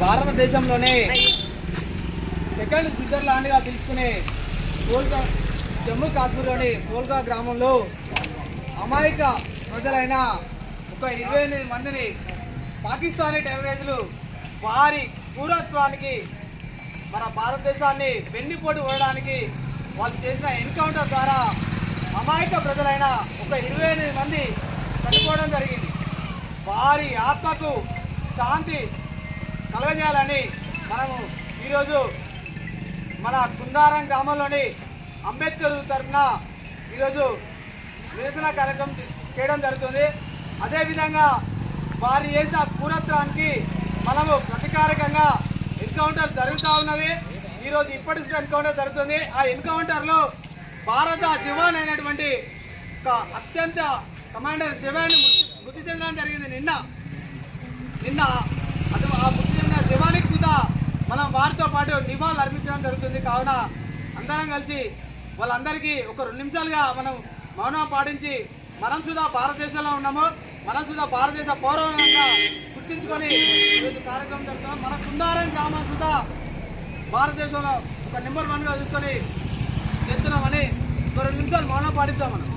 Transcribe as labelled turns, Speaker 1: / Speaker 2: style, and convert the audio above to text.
Speaker 1: భారతదేశంలోనే సెకండ్ స్విట్జర్లాండ్గా పిలుచుకునే కోల్కా జమ్మూ కాశ్మీర్లోని కోల్కా గ్రామంలో అమాయక ప్రజలైన ఒక ఇరవై ఎనిమిది మందిని పాకిస్తానీ టెర్రరిస్టులు వారి క్రూరత్వానికి మన భారతదేశాన్ని వెన్నుపోటు ఉండడానికి వాళ్ళు చేసిన ఎన్కౌంటర్ ద్వారా అమాయక ప్రజలైన ఒక ఇరవై ఎనిమిది మంది చనిపోవడం జరిగింది. వారి ఆత్మకు శాంతి కలగజేయాలని మనము ఈరోజు మన కుందారం గ్రామంలోని అంబేద్కర్ తరఫున ఈరోజు నిరసన కార్యక్రమం చేయడం జరుగుతుంది. అదేవిధంగా వారు చేసిన కూరత్వానికి మనము ప్రతికారకంగా ఎన్కౌంటర్ జరుగుతూ ఉన్నది. ఈరోజు ఇప్పటికీ ఎన్కౌంటర్ జరుగుతుంది. ఆ ఎన్కౌంటర్లో భారత జవాన్ అయినటువంటి ఒక అత్యంత కమాండర్ జవాన్ మృతి మృతి చెందడం జరిగింది. నిన్న నిన్న అటు ఆ మృతి చెందిన జవానికి సుధా మనం వారితో పాటు నివాళులు అర్పించడం జరుగుతుంది. కావున అందరం కలిసి వాళ్ళందరికీ ఒక రెండు నిమిషాలుగా మనం మౌనం పాటించి మనం సుధా భారతదేశంలో ఉన్నాము. మనం సుధా భారతదేశ పౌరవంగా గుర్తించుకొని ఈరోజు కార్యక్రమం జరుగుతున్నాం మన సుందారం గ్రామం సుధా భారతదేశంలో ఒక నెంబర్ వన్గా చూసుకొని చేస్తున్నామని ఒక రెండు నిమిషాలు మౌనం పాటిద్దాం మనం.